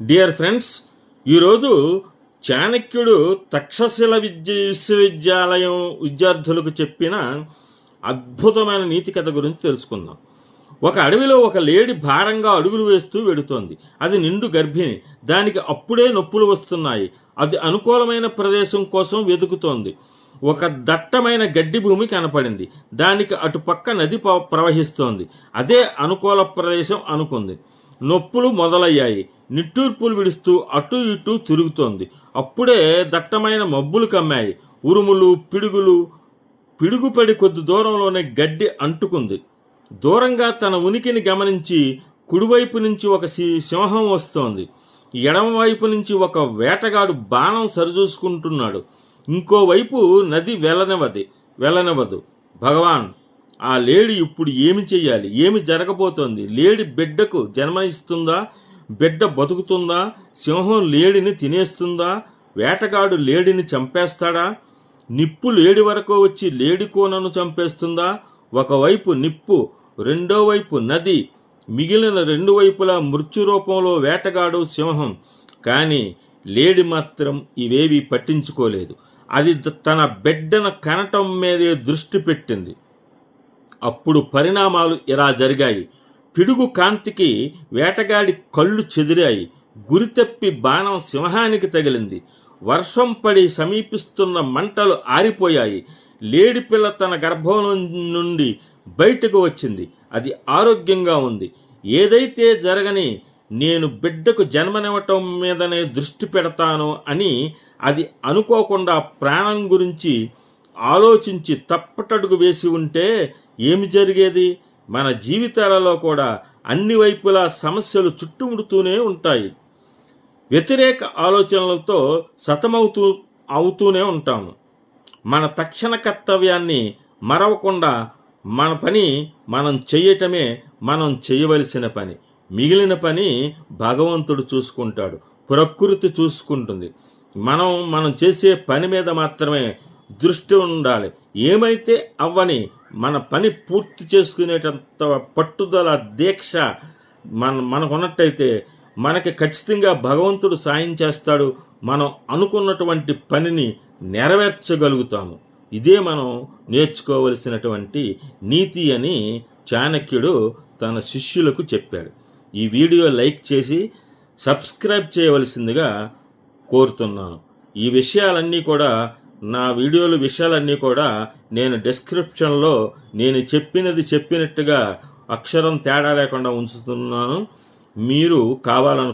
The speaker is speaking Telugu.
డియర్ ఫ్రెండ్స్ ఈరోజు చాణక్యుడు తక్షశిల విద్య విశ్వవిద్యాలయం విద్యార్థులకు చెప్పిన అద్భుతమైన నీతి కథ గురించి తెలుసుకుందాం. ఒక అడవిలో ఒక లేడి భారంగా అడుగులు వేస్తూ వెడుతోంది. అది నిండు గర్భిణి. దానికి అప్పుడే నొప్పులు వస్తున్నాయి. అది అనుకూలమైన ప్రదేశం కోసం వెతుకుతోంది. ఒక దట్టమైన గడ్డి భూమి కనపడింది. దానికి అటుపక్క నది ప్రవహిస్తోంది. అదే అనుకూల ప్రదేశం అనుకుంది. నొప్పులు మొదలయ్యాయి. నిట్టూర్పులు విడుస్తూ అటు ఇటు తిరుగుతోంది. అప్పుడే దట్టమైన మబ్బులు కమ్మాయి. ఉరుములు పిడుగులు పిడుగుపడి కొద్ది దూరంలోనే గడ్డి అంటుకుంది. దూరంగా తన ఉనికిని గమనించి కుడివైపు నుంచి ఒక సి- సింహం వస్తోంది. ఎడమవైపు నుంచి ఒక వేటగాడు బాణం సరిచూసుకుంటున్నాడు. ఇంకోవైపు నది వెళ్ళనివది వెళ్ళనివ్వదు భగవాన్ ఆ లేడి ఇప్పుడు ఏమి చేయాలి ఏమి జరగబోతోంది? లేడి బిడ్డకు జన్మ ఇస్తుందా బిడ్డ బతుకుతుందా? సింహం లేడిని తినేస్తుందా? వేటగాడు లేడిని చంపేస్తాడా? నిప్పు లేడి వరకు వచ్చి లేడి కోనను చంపేస్తుందా? ఒకవైపు నిప్పు రెండో వైపు నది మిగిలిన రెండు వైపులా మృత్యు రూపంలో వేటగాడు సింహం. కానీ లేడి మాత్రం ఇవేవి పట్టించుకోలేదు. అది తన బిడ్డన కనటం మీదే దృష్టి పెట్టింది. అప్పుడు పరిణామాలు ఇలా జరిగాయి. పిడుగు కాంతికి వేటగాడి కళ్ళు చెదిరాయి. గురితెప్పి బాణం సింహానికి తగిలింది. వర్షం పడి సమీపిస్తున్న మంటలు ఆరిపోయాయి. లేడి పిల్ల తన గర్భం నుండి బయటకు వచ్చింది. అది ఆరోగ్యంగా ఉంది. ఏదైతే జరగని నేను బిడ్డకు జన్మనివ్వటం మీదనే దృష్టి పెడతాను అని అది అనుకోకుండా ప్రాణం గురించి ఆలోచించి తప్పటడుగు వేసి ఉంటే ఏమి జరిగేది? మన జీవితాలలో కూడా అన్ని వైపులా సమస్యలు చుట్టుముడుతూనే ఉంటాయి. వ్యతిరేక ఆలోచనలతో సతమవుతూ అవుతూనే ఉంటాము. మన తక్షణ కర్తవ్యాన్ని మరవకుండా మన పని మనం చేయటమే మనం చేయవలసిన పని. మిగిలిన పని భగవంతుడు చూసుకుంటాడు ప్రకృతి చూసుకుంటుంది. మనం మనం చేసే పని మీద మాత్రమే దృష్టి ఉండాలి. ఏమైతే అవ్వని మన పని పూర్తి చేసుకునేటంత పట్టుదల దీక్ష మన మనకున్నట్టయితే మనకి ఖచ్చితంగా భగవంతుడు సాయం చేస్తాడు. మనం అనుకున్నటువంటి పనిని నెరవేర్చగలుగుతాము. ఇదే మనం నేర్చుకోవలసినటువంటి నీతి అని చాణక్యుడు తన శిష్యులకు చెప్పాడు. ఈ వీడియో లైక్ చేసి సబ్స్క్రైబ్ చేయవలసిందిగా కోరుతున్నాను. ఈ విషయాలన్నీ కూడా నా వీడియోలు విషయాలన్నీ కూడా నేను డిస్క్రిప్షన్లో నేను చెప్పినది చెప్పినట్టుగా అక్షరం తేడా లేకుండా ఉంచుతున్నాను. మీరు కావాలను